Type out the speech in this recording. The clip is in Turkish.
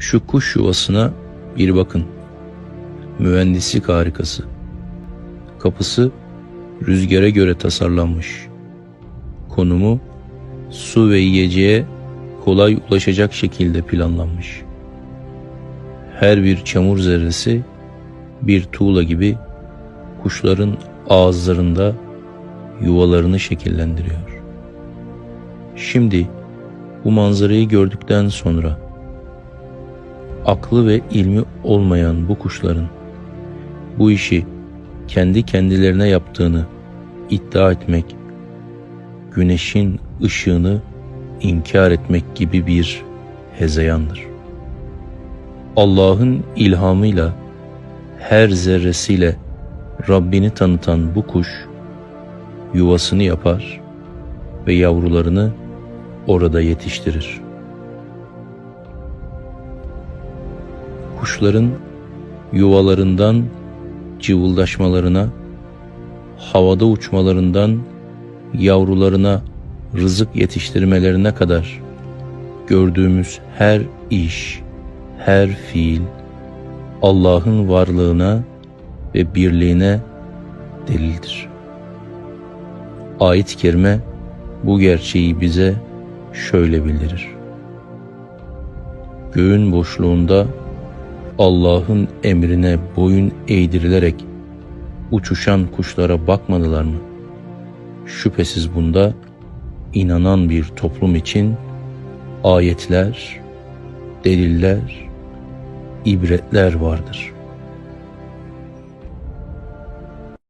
Şu kuş yuvasına bir bakın. Mühendislik harikası. Kapısı rüzgara göre tasarlanmış. Konumu su ve yiyeceğe kolay ulaşacak şekilde planlanmış. Her bir çamur zerresi bir tuğla gibi kuşların ağızlarında yuvalarını şekillendiriyor. Şimdi bu manzarayı gördükten sonra aklı ve ilmi olmayan bu kuşların bu işi kendi kendilerine yaptığını iddia etmek, güneşin ışığını inkar etmek gibi bir hezeyandır. Allah'ın ilhamıyla her zerresiyle Rabbini tanıtan bu kuş yuvasını yapar ve yavrularını orada yetiştirir. Kuşların yuvalarından cıvıldaşmalarına, havada uçmalarından yavrularına rızık yetiştirmelerine kadar gördüğümüz her iş, her fiil Allah'ın varlığına ve birliğine delildir. Ayet-i kerime bu gerçeği bize şöyle bildirir. Göğün boşluğunda Allah'ın emrine boyun eğdirilerek uçuşan kuşlara bakmadılar mı? Şüphesiz bunda inanan bir toplum için ayetler, deliller, ibretler vardır.''